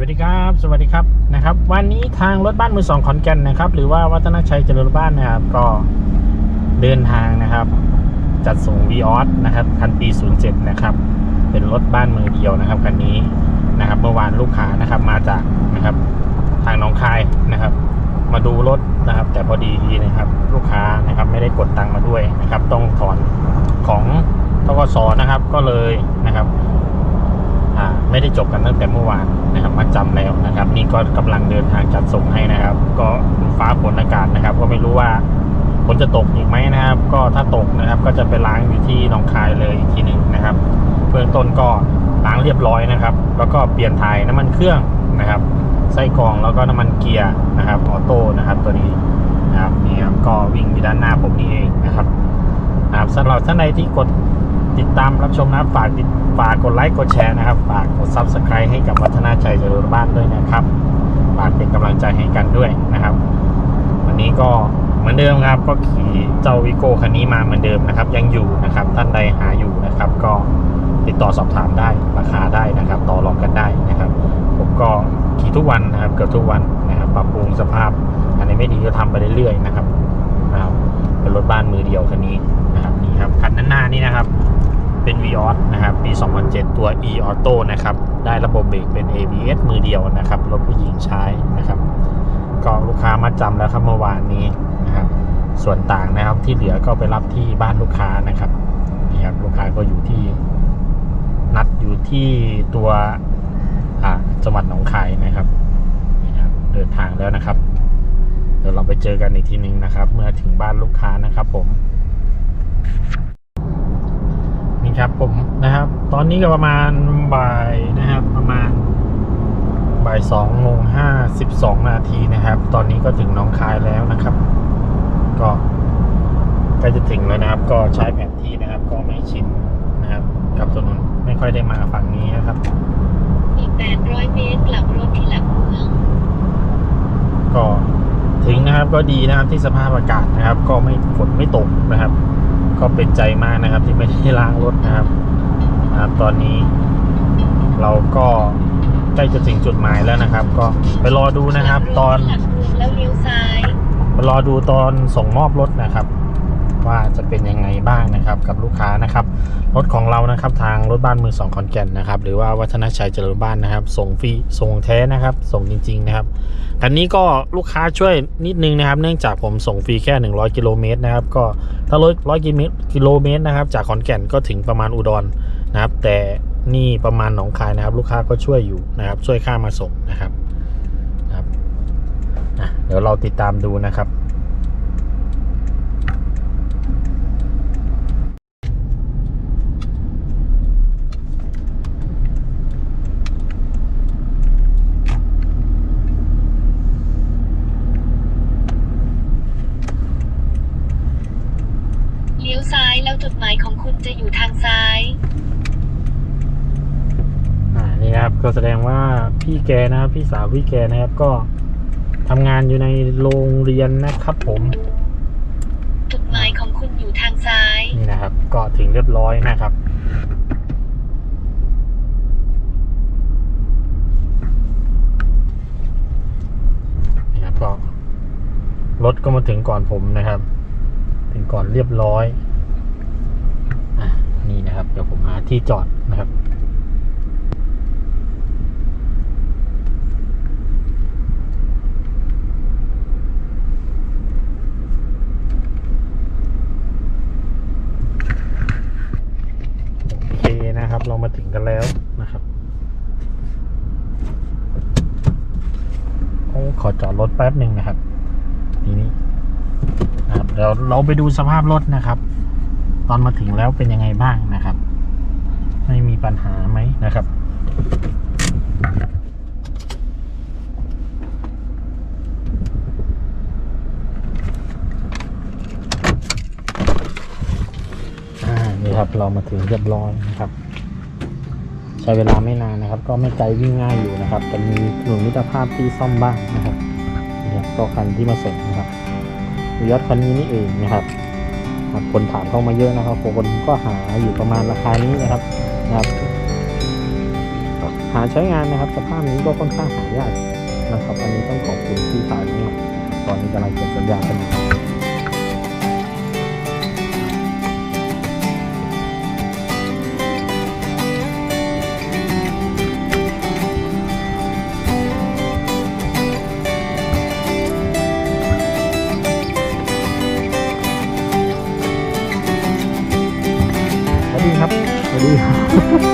วัสดีครับ สวัสดีครับนะครับ วันนี้ทางรถบ้านมือสองขอนแก่นนะครับ หรือว่าวัฒนชัยเจริญบ้านนะครับก็เดินทางนะครับ จัดส่งวีออสนะครับคันปี 07 นะครับ เป็นรถบ้านมือเดียวนะครับคันนี้นะครับเมื่อวานลูกค้านะครับมาจากนะครับ ทางหน้องคายนะครับ มาดูรถนะครับ แต่พอดีนะครับ ลูกค้านะครับไม่ได้กดตังค์มาด้วยนะครับ ต้องถอนของทกสนะครับ ก็เลยนะครับ ไม่ได้จบกันตั้งแต่เมื่อวานนะครับมาจำแล้วนะครับ นี่ก็กำลังเดินทางจัดส่งให้นะครับ ก็ฟ้าฝนอากาศนะครับ ก็ไม่รู้ว่าฝนจะตกอีกไหมนะครับ ก็ถ้าตกนะครับก็จะไปล้างอยู่ที่หนองคายเลยอีกทีหนึ่งนะครับเบื้องต้นก็ล้างเรียบร้อยนะครับ แล้วก็เปลี่ยนถ่ายน้ำมันเครื่องนะครับไส้กรองแล้วก็น้ำมันเกียร์นะครับออโต้นะครับตัวนี้นะครับนี่ครับก็วิ่งอยู่ด้านหน้าผมนี่เองนะครับนะครับสำหรับท่านใดที่กด ติดตามรับชมนะฝากติดฝากกดไลค์กดแชร์นะครับ ฝากกด Subscribe ให้กับวัฒนาชัยเจริญบ้านด้วยนะครับฝากเป็นกำลังใจให้กันด้วยนะครับ วันนี้ก็เหมือนเดิมครับ ก็ขี่เจ้าวิโก้คันนี้มาเหมือนเดิมนะครับ ยังอยู่นะครับ ท่านใดหาอยู่นะครับ ก็ติดต่อสอบถามได้ราคาได้นะครับ ต่อรองกันได้นะครับ ผมก็ขี่ทุกวันนะครับเกือบทุกวันนะครับปรับปรุงสภาพอันไหนไม่ดีก็ทำไปเรื่อยๆนะครับนะครับเป็นรถบ้านมือเดียวคันนี้ครับคันด้านหน้านี่นะครับ เป็น v ีออนะครับ ปี 2007 ตัว e auto นะครับ ได้ระบบเบรกเป็น ABS มือเดียวนะครับรถผู้หญิงใช้นะครับก็ลูกค้ามาจำแล้วครับเมื่อวานนี้นะครับ ส่วนต่างนะครับที่เหลือก็ไปรับที่บ้านลูกค้านะครับนี่ครับลูกค้าก็อยู่ที่ นัดอยู่ที่ตัวจังหวัดหนองคายนะครับนี่ครับ เดินทางแล้วนะครับ เดี๋ยวเราไปเจอกันอีกทีหนึงนะครับ เมื่อถึงบ้านลูกค้านะครับผมนี่ครับผม ตอนนี้ก็ประมาณบ่ายนะครับ ประมาณบ่ายสองโมงห้าสิบสองนาทีนะครับ ตอนนี้ก็ถึงหน้องคายแล้วนะครับ ก็ใกล้จะถึงแล้วนะครับ ก็ใช้แผนที่นะครับ ก็ไม่ชินนะครับ กับถนนไม่ค่อยได้มาฝั่งนี้นะครับ อีก800เมตรกลับรถที่หลักเมืองก็ถึงนะครับก็ดีนะครับที่สภาพอากาศนะครับ ก็ไม่ฝนไม่ตกนะครับ ก็เป็นใจมากนะครับที่ไม่ได้ล้างรถนะครับ นะครับ ตอนนี้เราก็ใกล้จะถึงจุดหมายแล้วนะครับ ก็ไปรอดูนะครับ ตอนหลักเมืองแล้วเลี้ยวซ้ายไปรอดูตอนส่งมอบรถนะครับ ว่าจะเป็นยังไงบ้างนะครับ กับลูกค้านะครับ รถของเรานะครับ ทางรถบ้านมือสองขอนแก่นนะครับ หรือว่าวัฒนชัยเจริญบ้านนะครับ ส่งฟรีส่งแท้นะครับ ส่งจริง ๆ นะครับคันนี้ก็ลูกค้าช่วยนิดนึงนะครับ เนื่องจากผมส่งฟรีแค่ 100 กิโลเมตรนะครับ ก็ถ้ารถ100กิโลเมตรนะครับ จากขอนแก่นก็ถึงประมาณอุดร นะครับ แต่นี่ประมาณหนองคายนะครับ ลูกค้าก็ช่วยอยู่นะครับ ช่วยค่ามาส่งนะครับนะครับอะเดี๋ยวเราติดตามดูนะครับเลี้ยวซ้ายแล้วจุดหมายของคุณจะอยู่ทางซ้าย ก็แสดงว่าพี่แกนะครับพี่สาวพี่แกนะครับก็ทำงานอยู่ในโรงเรียนนะครับผมจุดหมายของคุณอยู่ทางซ้าย นี่นะครับ ก็ถึงเรียบร้อยนะครับ นี่ครับก็รถก็มาถึงก่อนผมนะครับ ถึงก่อนเรียบร้อย อะ นี่นะครับ เดี๋ยวผมหาที่จอดนะครับ โอเค นะครับ เรามาถึงกันแล้วนะครับโอ้ขอจอดรถแป๊บหนึ่งนะครับ ทีนี้นะครับเดี๋ยวเราไปดูสภาพรถนะครับ ตอนมาถึงแล้วเป็นยังไงบ้างนะครับ ไม่มีปัญหาไหมนะครับอ่านี่ครับเรามาถึงเรียบร้อยนะครับ ช้เวลาไม่นานนะครับ ก็ไม่ไกลวิ่งง่ายอยู่นะครับแต่มีถนนมิตรภาพที่ซ่อมบ้างนะครับนี่ครับก็คันที่มาส่งนะครับยอดคันนี้นี่เองนะครับครับคนถามเข้ามาเยอะนะครับคนก็หาอยู่ประมาณราคานี้นะครับนะครับ หาใช้งานนะครับ สภาพนี้ก็ค่อนข้างหายากนะครับ อันนี้ต้องขอบคุณที่ขายมากตอนนี้กำลังเก็บสัญญากันอยู่ สวั